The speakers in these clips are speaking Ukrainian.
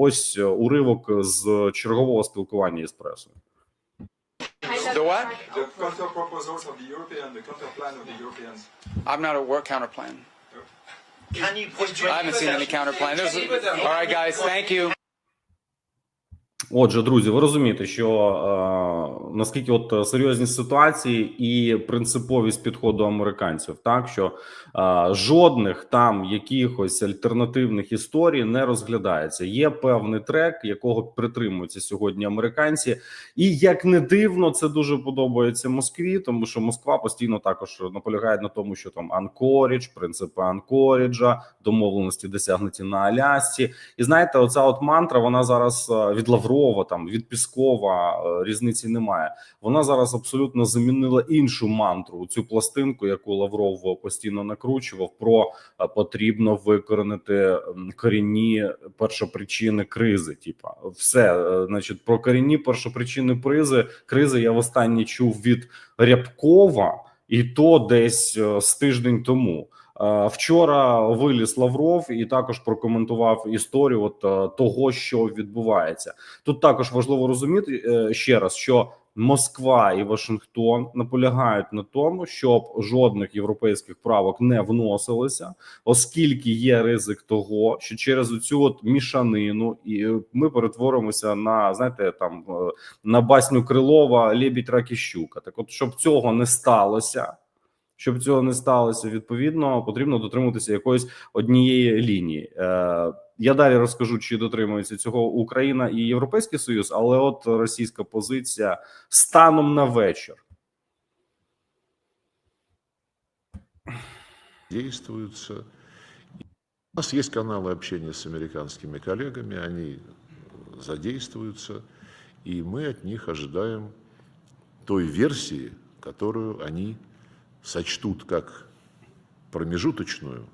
Ось е, уривок з чергового спілкування із пресою. The what? The counter proposals of the European, the counter plan of the Europeans. I'm not aware work counter plan. Can you I haven't seen any counter plan. There's all right, guys. Thank you. Отже, друзі, ви розумієте, що е, наскільки от е, серйозні ситуації і принциповість підходу американців, так що е, жодних там якихось альтернативних історій не розглядається. Є певний трек, якого притримуються сьогодні американці, і як не дивно, це дуже подобається Москві, тому що Москва постійно також наполягає на тому, що там Анкорідж, принципи Анкоріджа, домовленості досягнуті на Алясці. І знаєте, оця от мантра, вона зараз е, від Лаврова, там від Піскова е, різниці немає. Вона зараз абсолютно замінила іншу мантру, цю пластинку, яку Лавров постійно накручував. Про е, потрібно викоренити корінні першопричини кризи. Типа, все, е, значить, про корінні першопричини кризи. Кризи я востаннє чув від Рябкова, і то десь з тиждень тому. Е, Вчора виліз Лавров і також прокоментував історію от е, того, що відбувається. Тут також важливо розуміти е, ще раз, що Москва і Вашингтон наполягають на тому, щоб жодних європейських правок не вносилося, оскільки є ризик того, що через цю от мішанину і ми перетворимося на знаєте там на басню Крилова Лебідь рак і щука. Так, от щоб цього не сталося. Щоб цього не сталося, відповідно потрібно дотримуватися якоїсь однієї лінії. Е, я далі розкажу, чи дотримується цього Україна і Європейський Союз, але от російська позиція станом на вечір. действуются. У нас есть каналы общения с американскими коллегами, они задействуются, и мы от них ожидаем той версии, которую они сочтут как промежуточную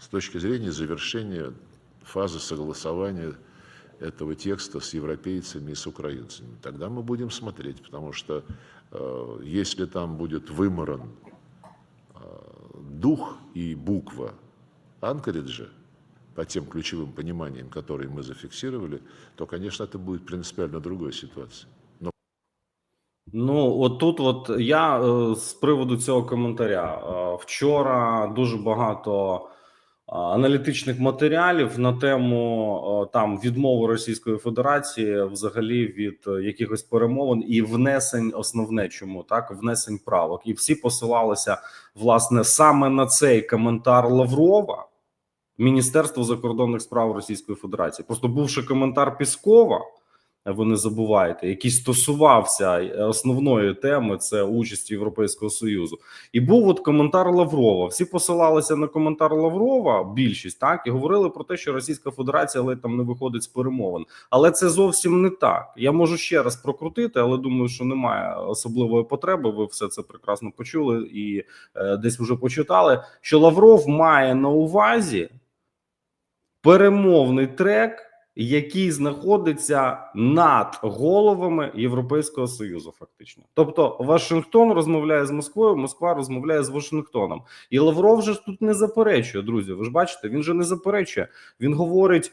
с точки зрения завершения фазы согласования этого текста с европейцами и с украинцами. Тогда мы будем смотреть, потому что э, если там будет выморан дух и буква Анкориджа, по тем ключевым пониманиям, которые мы зафиксировали, то, конечно, это будет принципиально другой ситуация. Ну, от тут, от я е, з приводу цього коментаря. Е, вчора дуже багато е, аналітичних матеріалів на тему там відмови Російської Федерації, взагалі від якихось перемовин і внесень, основне чому так внесень правок, і всі посилалися власне саме на цей коментар Лаврова. Міністерство закордонних справ Російської Федерації. Просто бувши коментар Піскова, ви не забуваєте, який стосувався е, основної теми це участь Європейського союзу, і був от коментар Лаврова. Всі посилалися на коментар Лаврова, більшість так і говорили про те, що Російська Федерація ледь там не виходить з перемовин. Але це зовсім не так. Я можу ще раз прокрутити, але думаю, що немає особливої потреби. Ви все це прекрасно почули і е, десь вже почитали. Що Лавров має на увазі перемовний трек, який знаходиться над головами Європейського союзу, фактично. Тобто, Вашингтон розмовляє з Москвою, Москва розмовляє з Вашингтоном, і Лавров же ж тут не заперечує. Друзі, ви ж бачите, він же не заперечує. Він говорить.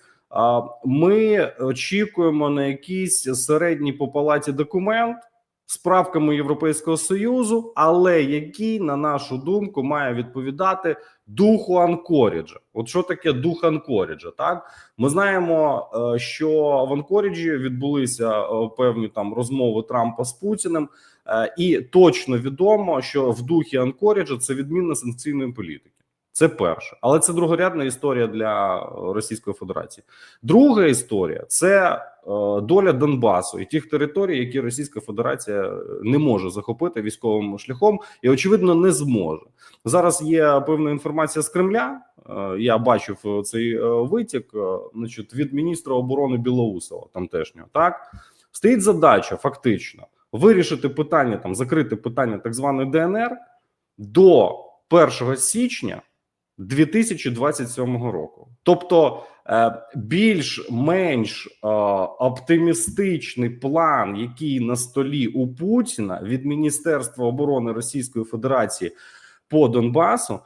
Ми очікуємо на якийсь середній по палаті документ з правками Європейського союзу, але який, на нашу думку, має відповідати духу Анкоріджа. От що таке дух Анкоріджа? Так ми знаємо, е, що в Анкоріджі відбулися е, певні там розмови Трампа з Путіним, е, і точно відомо, що в духі Анкоріджа це відмінна санкційної політики. Це перше, але це другорядна історія для Російської Федерації. Друга історія це е, доля Донбасу і тих територій, які Російська Федерація не може захопити військовим шляхом, і очевидно не зможе. Зараз є певна інформація з Кремля. Е, Я бачив цей е, витік, значить, від міністра оборони Білоусова, тамтешнього. Так стоїть задача фактично вирішити питання там, закрити питання так званої ДНР до 1 січня 2027 року. Тобто е, більш-менш е, оптимістичний план, який на столі у Путіна від Міністерства оборони Російської Федерації по Донбасу,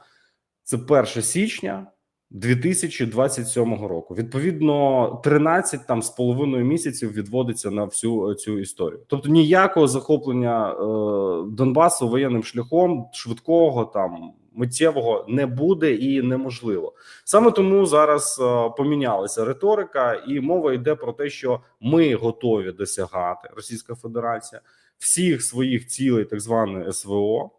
це 1 січня 2027 року. Відповідно, 13 там з половиною місяців відводиться на всю цю історію. Тобто ніякого захоплення е, Донбасу воєнним шляхом швидкого там миттєвого не буде і неможливо. Саме тому зараз е, помінялася риторика, і мова йде про те, що ми готові досягати Російська Федерація всіх своїх цілей, так званої СВО.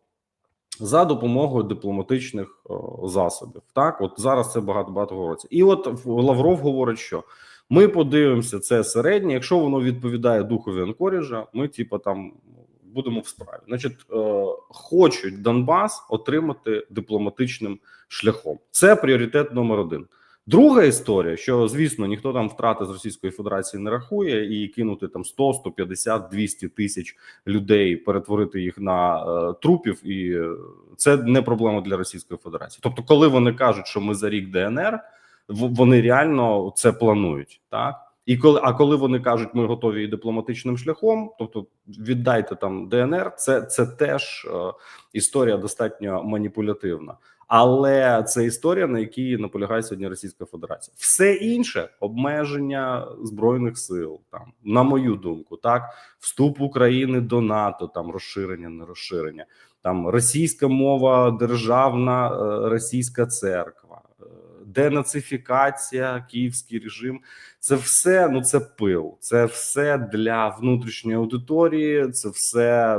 За допомогою дипломатичних о, засобів, так от зараз це багато багато говориться, і от Лавров говорить, що ми подивимося це середнє. Якщо воно відповідає духові Анкоріжа, ми типа там будемо в справі. Значить, е, хочуть Донбас отримати дипломатичним шляхом. Це пріоритет номер один. Друга історія, що звісно ніхто там втрати з Російської Федерації не рахує, і кинути там 100, 150, 200 тисяч людей, перетворити їх на е, трупів, і е, це не проблема для Російської Федерації. Тобто, коли вони кажуть, що ми за рік ДНР, вони реально це планують, так. І коли а коли вони кажуть, ми готові і дипломатичним шляхом, тобто віддайте там ДНР, це це теж е, історія достатньо маніпулятивна, але це історія, на якій наполягає сьогодні Російська Федерація. Все інше обмеження збройних сил, там на мою думку, так? Вступ України до НАТО, там розширення, не розширення, там російська мова, державна е, російська церква, денацифікація, київський режим. Це все ну це пил, це все для внутрішньої аудиторії. Це все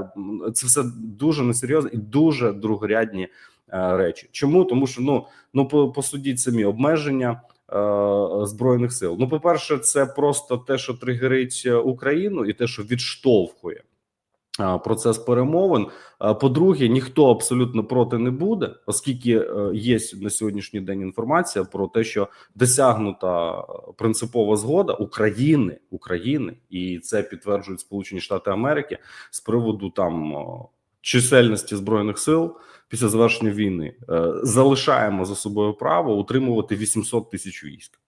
це все дуже несерйозно і дуже другорядні е, речі. Чому тому, що ну ну по- посудіть самі обмеження е, збройних сил. Ну, по перше, це просто те, що тригерить е, Україну, і те, що відштовхує. Процес перемовин. По-друге, ніхто абсолютно проти не буде, оскільки е, є на сьогоднішній день інформація про те, що досягнута принципова згода України України, і це підтверджують Сполучені Штати Америки з приводу там чисельності збройних сил після завершення війни. Е, Залишаємо за собою право утримувати 800 тисяч військ.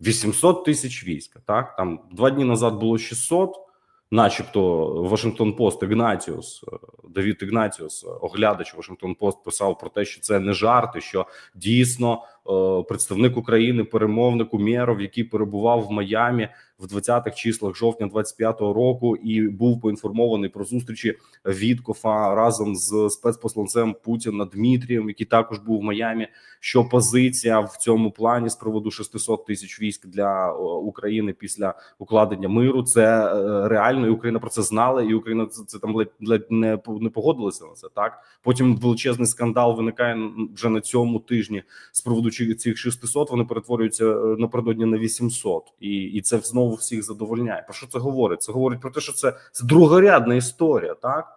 800 тисяч військ. Так там два дні назад було 600, начебто, Вашингтон Пост Ігнатіус, е, Давід Ігнатіус, е, оглядач Вашингтон Пост, писав про те, що це не жарти, що дійсно е, представник України, перемовник Умєров, який перебував в Майамі в 20-х числах жовтня 25-го року, і був поінформований про зустрічі Віткофа разом з спецпосланцем Путіна Дмитрієм, який також був в Майамі. Що позиція в цьому плані з приводу 600 тисяч військ для України після укладення миру? Це е, реально, і Україна про це знала, і Україна це, там ледь, не не погодилася на це. Так потім величезний скандал виникає вже на цьому тижні з приводу цих 600, Вони перетворюються е, напередодні на 800. і, і це знову всіх задовольняє. Про що це говорить? Це говорить про те, що це, це другорядна історія, так.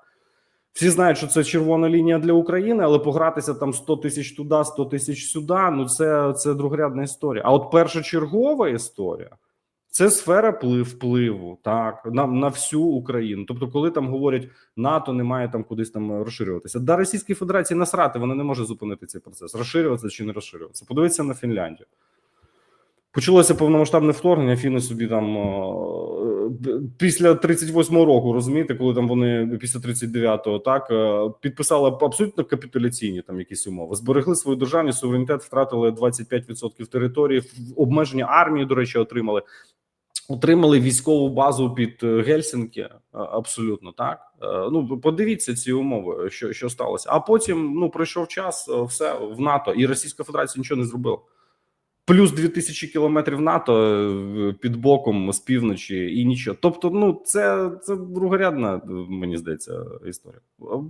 Всі знають, що це червона лінія для України, але погратися там 100 тисяч туди, 100 тисяч сюди. Ну це, це другорядна історія. А от першочергова історія це сфера впливу так на, на всю Україну. Тобто, коли там говорять НАТО не має там кудись там розширюватися, да Російській Федерації насрати вона не може зупинити цей процес, розширюватися чи не розширюватися. Подивіться на Фінляндію. Почалося повномасштабне вторгнення. Фіни собі там після 38-го року, розумієте, коли там вони після 39-го так е, підписали абсолютно капітуляційні там якісь умови. Зберегли свою державність, суверенітет, втратили 25% території, обмеження армії, до речі, отримали. Отримали військову базу під е, Гельсінки, абсолютно так. Е, Ну подивіться ці умови, що, що сталося. А потім ну пройшов час, все в НАТО, і Російська Федерація нічого не зробила. Плюс 2000 кілометрів НАТО е, під боком з півночі і нічого. Тобто, ну це, це другорядна, е, мені здається, історія.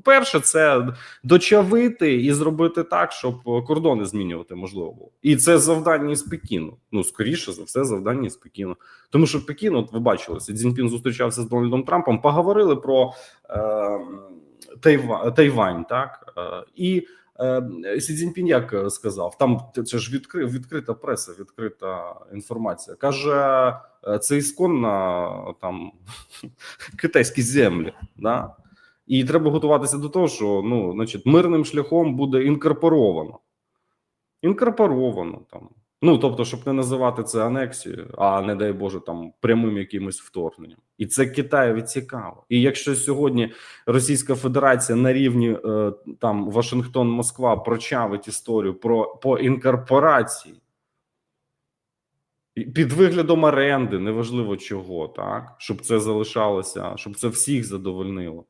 Перше, це дочавити і зробити так, щоб кордони змінювати можливо було. І це завдання із Пекіну. Ну скоріше за все, завдання із Пекіну. Тому що Пекін, от ви бачили, Сі Цзіньпін зустрічався з Дональдом Трампом, поговорили про е, Тайва, Тайвань, так е, і. Е, Сі Цзіньпінь як е, сказав, там це ж відкри, відкрита преса, відкрита інформація. Каже, е, це ісконна там китайські землі. Да? І треба готуватися до того, що ну, значить, мирним шляхом буде інкорпоровано. Інкорпоровано там. Ну тобто, щоб не називати це анексією, а не дай Боже, там прямим якимось вторгненням. І це Китаєві цікаво. І якщо сьогодні Російська Федерація на рівні е, там Вашингтон, Москва прочавить історію про по інкорпорації Під виглядом оренди, неважливо чого, так щоб це залишалося, щоб це всіх задовольнило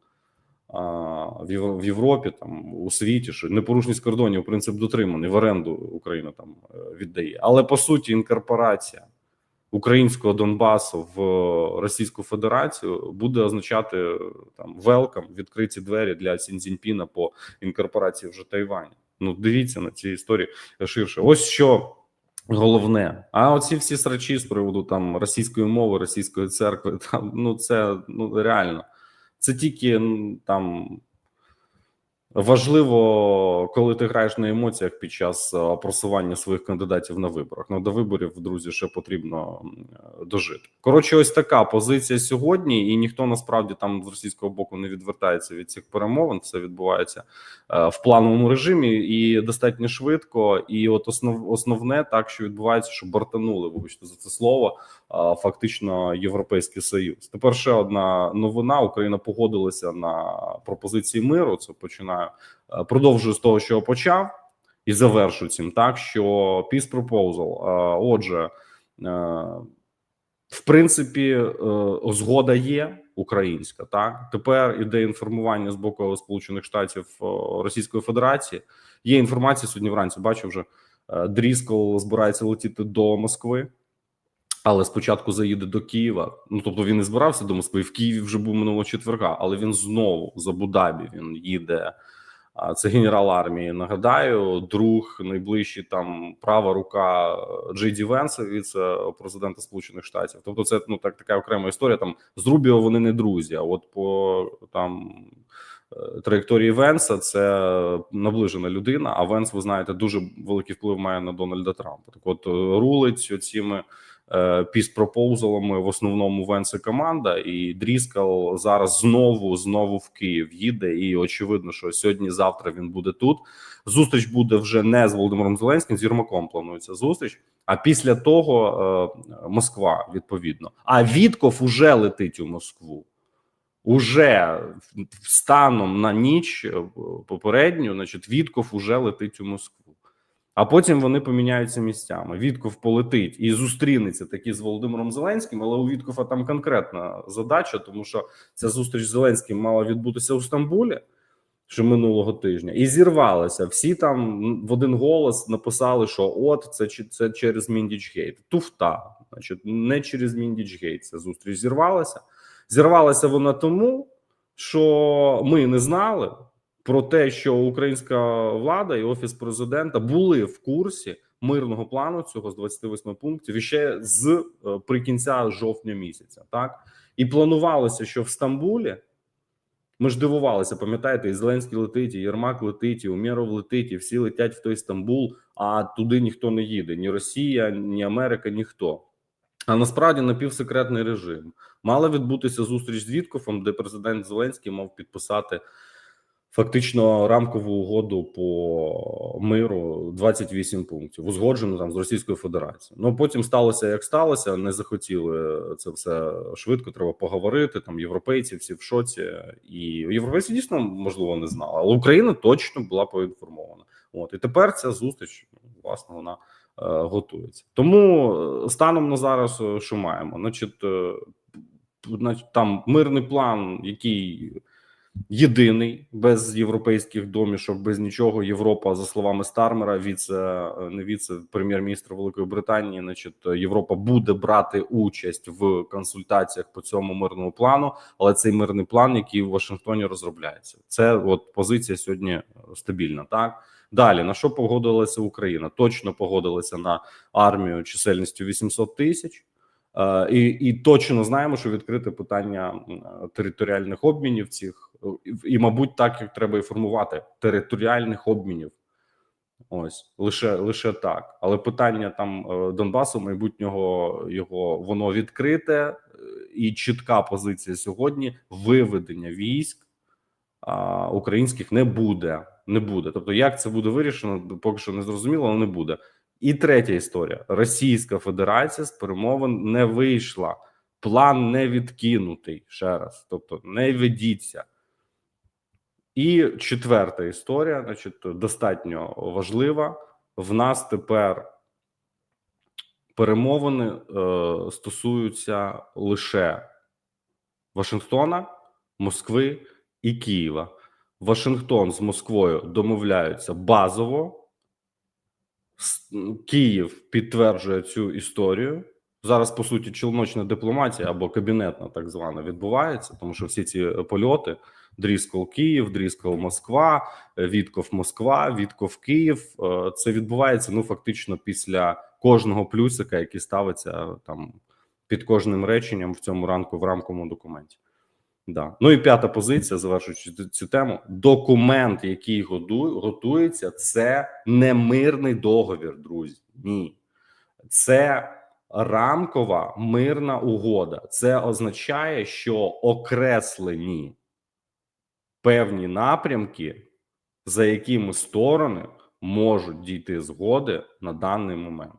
в, Європі, там у світі, що непорушність кордонів принцип дотриманий в оренду Україна там е, віддає. Але по суті, інкорпорація українського Донбасу в Російську Федерацію буде означати там велкам, відкриті двері для Сінзіньпіна по інкорпорації вже Тайвані. Ну дивіться на ці історії ширше. Ось що головне. А оці всі срачі з приводу там російської мови, російської церкви, там ну це ну реально. Це тільки там важливо, коли ти граєш на емоціях під час е, просування своїх кандидатів на виборах. Ну до виборів, друзі, ще потрібно е, дожити. Коротше, ось така позиція сьогодні, і ніхто насправді там з російського боку не відвертається від цих перемовин. Все відбувається е, в плановому режимі і достатньо швидко. І от основ, основне так, що відбувається, що бортанули, вибачте за це слово. Фактично, європейський союз. Тепер ще одна новина: Україна погодилася на пропозиції миру. Це починаю е, продовжую з того, що почав, і завершу цим. Так що peace proposal. е, Отже, е, в принципі, згода є українська. Так тепер іде інформування з боку Сполучених Штатів Російської Федерації. Є інформація сьогодні. Вранці бачу вже Дріскол збирається летіти до Москви. Але спочатку заїде до Києва. Ну тобто він не збирався до Москви. В Києві вже був минулого четверга, але він знову з Абу-Дабі він їде. Це генерал армії. Нагадаю, друг найближчий там права рука Джей Ді Венса, віце-президента Сполучених Штатів. Тобто, це ну так така окрема історія. Там з Рубіо вони не друзі. А от по там е, траєкторії Венса це наближена людина. А Венс, ви знаєте, дуже великий вплив має на Дональда Трампа. Так, от е, рулить оціми піс-пропоузалами в основному Венса команда, і Дріскал зараз знову знову в Київ їде. І очевидно, що сьогодні-завтра він буде тут. Зустріч буде вже не з Володимиром Зеленським, з Єрмаком планується зустріч. А після того е, Москва відповідно. А Вітков уже летить у Москву. Уже станом на ніч е, попередню, значить, Вітков уже летить у Москву. А потім вони поміняються місцями. Вітков полетить і зустрінеться таки з Володимиром Зеленським, але у Віткова там конкретна задача, тому що ця зустріч з Зеленським мала відбутися у Стамбулі ще минулого тижня, і зірвалася. Всі там в один голос написали, що от це це через Міндічгейт. Туфта, значить, не через Міндічгейт. Ця зустріч зірвалася. Зірвалася вона тому, що ми не знали про те, що українська влада і офіс президента були в курсі мирного плану цього з 28 пунктів ще з е, прикінця жовтня місяця. Так і планувалося, що в Стамбулі ми ж дивувалися, пам'ятаєте, і Зеленський летить, і Єрмак летить, і Умєров летить, і всі летять в той Стамбул, а туди ніхто не їде: ні Росія, ні Америка, ніхто. А насправді напівсекретний режим мала відбутися зустріч з Віткофом, де президент Зеленський мав підписати фактично рамкову угоду по миру 28 пунктів, узгоджену там з Російською Федерацією. Ну потім сталося як сталося. Не захотіли це все швидко. Треба поговорити. Там європейці всі в шоці, і європейці дійсно можливо не знали, але Україна точно була поінформована. От і тепер ця зустріч власне вона е, готується. Тому е, станом на зараз, е, що маємо, значить, там мирний план, який єдиний без європейських домішок, без нічого. Європа, за словами Стармера, віце не віце прем'єр-міністра Великої Британії, значить, Європа буде брати участь в консультаціях по цьому мирному плану, але цей мирний план, який в Вашингтоні розробляється, це от позиція сьогодні стабільна. Так далі на що погодилася Україна? Точно погодилася на армію чисельністю 800 тисяч. Е, І, і точно знаємо, що відкрите питання територіальних обмінів цих, е, і, мабуть, так як треба і формувати територіальних обмінів. Ось лише лише так. Але питання там е, Донбасу, майбутнього його воно відкрите е, і чітка позиція сьогодні: виведення військ а, українських не буде. Не буде. Тобто, як це буде вирішено, поки що не зрозуміло, але не буде. І третя історія: Російська Федерація з перемовин не вийшла. План не відкинутий ще раз. Тобто, не ведіться. І четверта історія, значить, достатньо важлива. В нас тепер перемовини е, стосуються лише Вашингтона, Москви і Києва. Вашингтон з Москвою домовляються базово. Київ підтверджує цю історію. Зараз, по суті, чолночна дипломатія або кабінетна, так звана, відбувається, тому що всі ці польоти: Дріскол Київ, Дріскол Москва, Вітков Москва, Вітков Київ. е, Це відбувається ну фактично після кожного плюсика, який ставиться там під кожним реченням в цьому ранку в рамковому документі. Да. Ну і п'ята позиція, завершуючи цю тему. Документ, який готується, це не мирний договір, друзі. Ні, це рамкова мирна угода. Це означає, що окреслені певні напрямки, за якими сторони можуть дійти згоди на даний момент.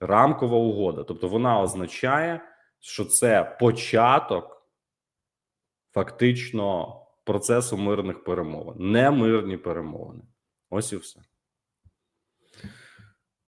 Рамкова угода, тобто вона означає, що це початок фактично процесу мирних перемовин, не мирні перемовини. Ось і все.